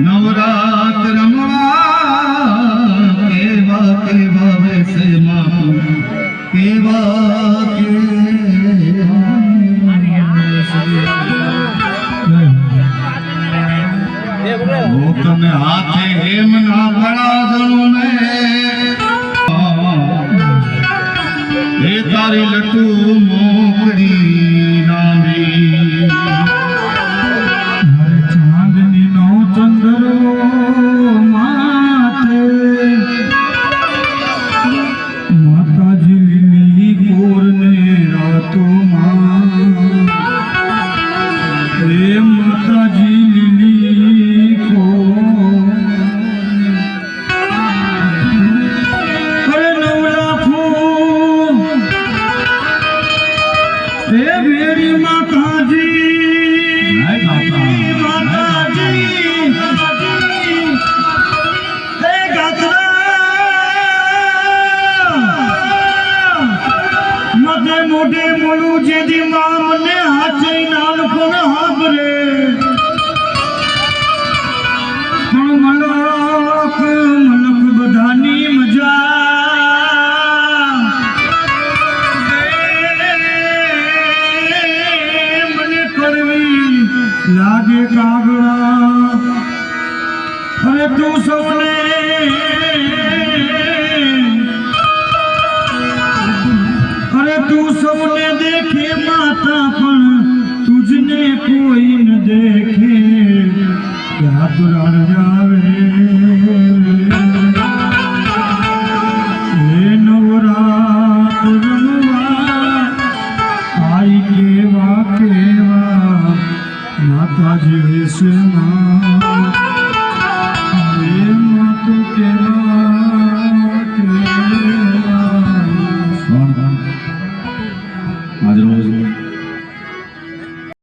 નવરાત રમવા કેવા કેવા વેશે માં કેવા તને હાથે એમ ના પડાદણું ને એ તારી લટુ એ વેરી માતાજી માતાજી હે ગાતરા મધે મોઢે મોડું જેથી માં મને હાથે નાનપણ લાગે કાગડા અરે તું સૌને અરે તું સૌને દેખે માતા પણ તુજને કોઈ ન દેખે. યાદ રણ આવે કેવા કેવા. માતાજી વિશેમાં એ